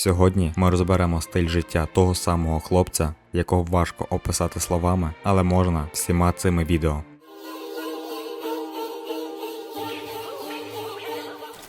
Сьогодні ми розберемо стиль життя того самого хлопця, якого важко описати словами, але можна всіма цими відео.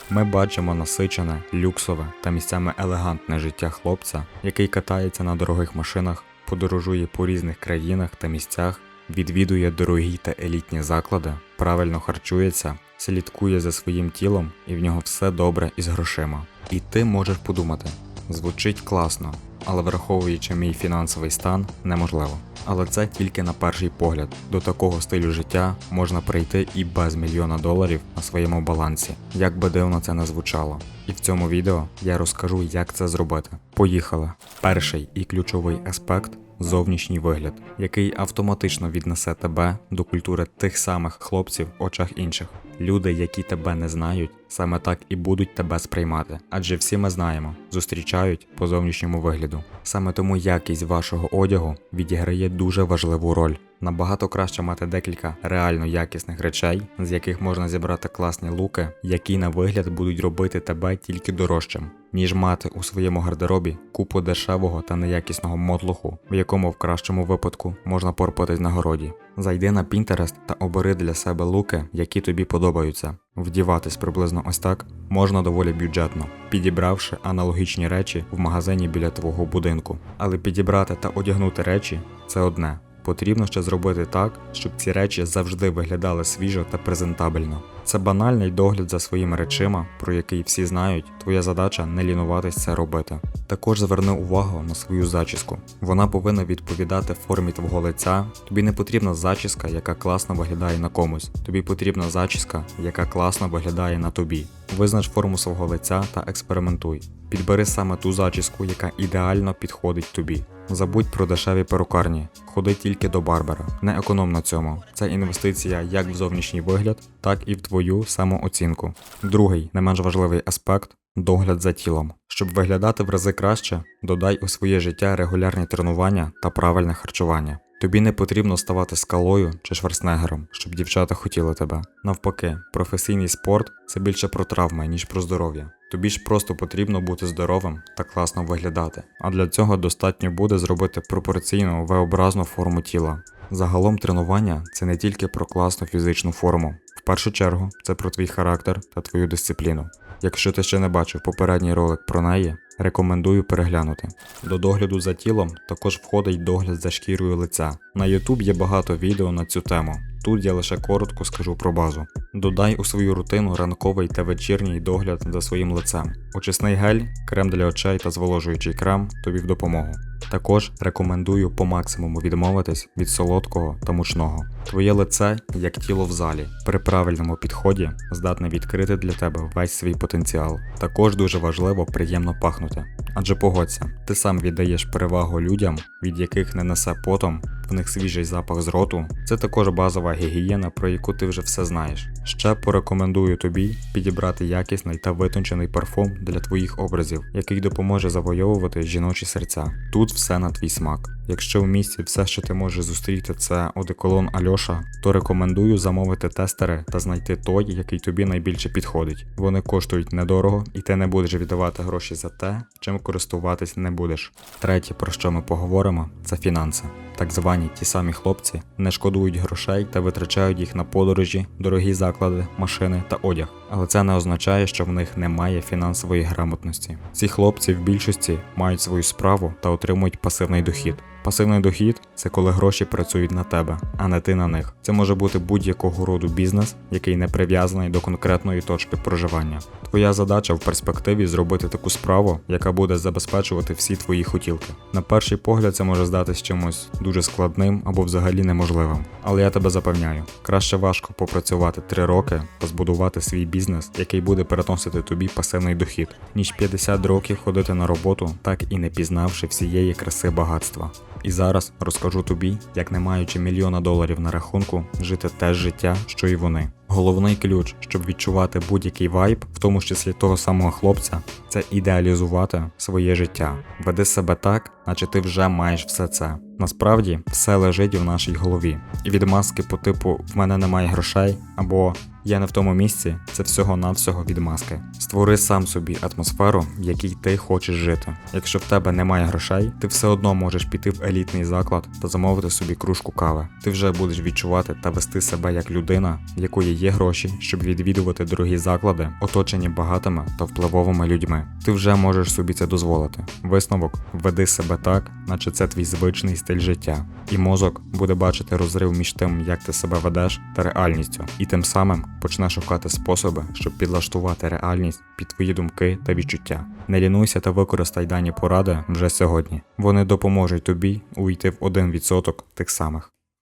Ми бачимо насичене, люксове та місцями елегантне життя хлопця, який катається на дорогих машинах, подорожує по різних країнах та місцях, відвідує дорогі та елітні заклади, правильно харчується, слідкує за своїм тілом і в нього все добре із грошима. І ти можеш подумати, звучить класно, але враховуючи мій фінансовий стан, неможливо. Але це тільки на перший погляд. До такого стилю життя можна прийти і без мільйона доларів на своєму балансі, як би дивно це не звучало. І в цьому відео я розкажу, як це зробити. Поїхали! Перший і ключовий аспект зовнішній вигляд, який автоматично віднесе тебе до культури тих самих хлопців в очах інших. Люди, які тебе не знають, саме так і будуть тебе сприймати. Адже всі ми знаємо, зустрічають по зовнішньому вигляду. Саме тому якість вашого одягу відіграє дуже важливу роль. Набагато краще мати декілька реально якісних речей, з яких можна зібрати класні луки, які на вигляд будуть робити тебе тільки дорожчим, ніж мати у своєму гардеробі купу дешевого та неякісного мотлуху, в якому в кращому випадку можна порпатись на городі. Зайди на Pinterest та обери для себе луки, які тобі подобаються. Вдіватись приблизно ось так можна доволі бюджетно, підібравши аналогічні речі в магазині біля твого будинку. Але підібрати та одягнути речі це одне. Потрібно ще зробити так, щоб ці речі завжди виглядали свіжо та презентабельно. Це банальний догляд за своїми речима, про який всі знають. Твоя задача не лінуватись це робити. Також зверни увагу на свою зачіску. Вона повинна відповідати формі твого лиця. Тобі не потрібна зачіска, яка класно виглядає на комусь. Тобі потрібна зачіска, яка класно виглядає на тобі. Визнач форму свого лиця та експериментуй. Підбери саме ту зачіску, яка ідеально підходить тобі. Забудь про дешеві перукарні, ходи тільки до барбера. Не економ на цьому. Це інвестиція як в зовнішній вигляд, так і в твою самооцінку. Другий, не менш важливий аспект догляд за тілом. Щоб виглядати в рази краще, додай у своє життя регулярні тренування та правильне харчування. Тобі не потрібно ставати скалою чи шварценеггером, щоб дівчата хотіли тебе. Навпаки, професійний спорт це більше про травми, ніж про здоров'я. Тобі ж просто потрібно бути здоровим та класно виглядати. А для цього достатньо буде зробити пропорційну V-образну форму тіла. Загалом тренування це не тільки про класну фізичну форму. В першу чергу це про твій характер та твою дисципліну. Якщо ти ще не бачив попередній ролик про неї, рекомендую переглянути. До догляду за тілом також входить догляд за шкірою лиця. На YouTube є багато відео на цю тему. Тут я лише коротко скажу про базу. Додай у свою рутину ранковий та вечірній догляд за своїм лицем. Очисний гель, крем для очей та зволожуючий крем тобі в допомогу. Також рекомендую по максимуму відмовитись від солодкого та мучного. Твоє лице, як тіло в залі, при правильному підході здатне відкрити для тебе весь свій потенціал. Також дуже важливо приємно пахнути. Адже погодься, ти сам віддаєш перевагу людям, від яких не несе потом, в них свіжий запах з роту. Це також базова гігієна, про яку ти вже все знаєш. Ще порекомендую тобі підібрати якісний та витончений парфум для твоїх образів, який допоможе завойовувати жіночі серця. Тут все на твій смак. Якщо в місті все, що ти можеш зустріти, це одеколон Альоша, то рекомендую замовити тестери та знайти той, який тобі найбільше підходить. Вони коштують недорого, і ти не будеш віддавати гроші за те, чим користуватись не будеш. Третє, про що ми поговоримо, це фінанси. Так звані ті самі хлопці не шкодують грошей та витрачають їх на подорожі, дорогі заклади, машини та одяг. Але це не означає, що в них немає фінансової грамотності. Ці хлопці в більшості мають свою справу та отримують пасивний дохід. Пасивний дохід це коли гроші працюють на тебе, а не ти на них. Це може бути будь-якого роду бізнес, який не прив'язаний до конкретної точки проживання. Твоя задача в перспективі зробити таку справу, яка буде забезпечувати всі твої хотілки. На перший погляд, це може здатись чимось дуже складним або взагалі неможливим. Але я тебе запевняю, краще важко попрацювати 3 роки та збудувати свій бізнес, який буде переносити тобі пасивний дохід, ніж 50 років ходити на роботу, так і не пізнавши всієї краси багатства. І зараз розкажу тобі, як не маючи мільйона доларів на рахунку, жити те життя, що і вони. Головний ключ, щоб відчувати будь-який вайб, в тому числі того самого хлопця, це ідеалізувати своє життя. Веди себе так, наче ти вже маєш все це. Насправді все лежить в нашій голові. І від маски по типу в мене немає грошей або Я не в тому місці це всього-навсього відмазки. Створи сам собі атмосферу, в якій ти хочеш жити. Якщо в тебе немає грошей, ти все одно можеш піти в елітний заклад та замовити собі кружку кави. Ти вже будеш відчувати та вести себе як людина, якої є гроші, щоб відвідувати дорогі заклади, оточені багатими та впливовими людьми. Ти вже можеш собі це дозволити. Висновок веди себе так, наче це твій звичний стиль життя. І мозок буде бачити розрив між тим, як ти себе ведеш, та реальністю, і тим самим почне шукати способи, щоб підлаштувати реальність під твої думки та відчуття. Не лінуйся та використай дані поради вже сьогодні. Вони допоможуть тобі увійти в 1% тих самих.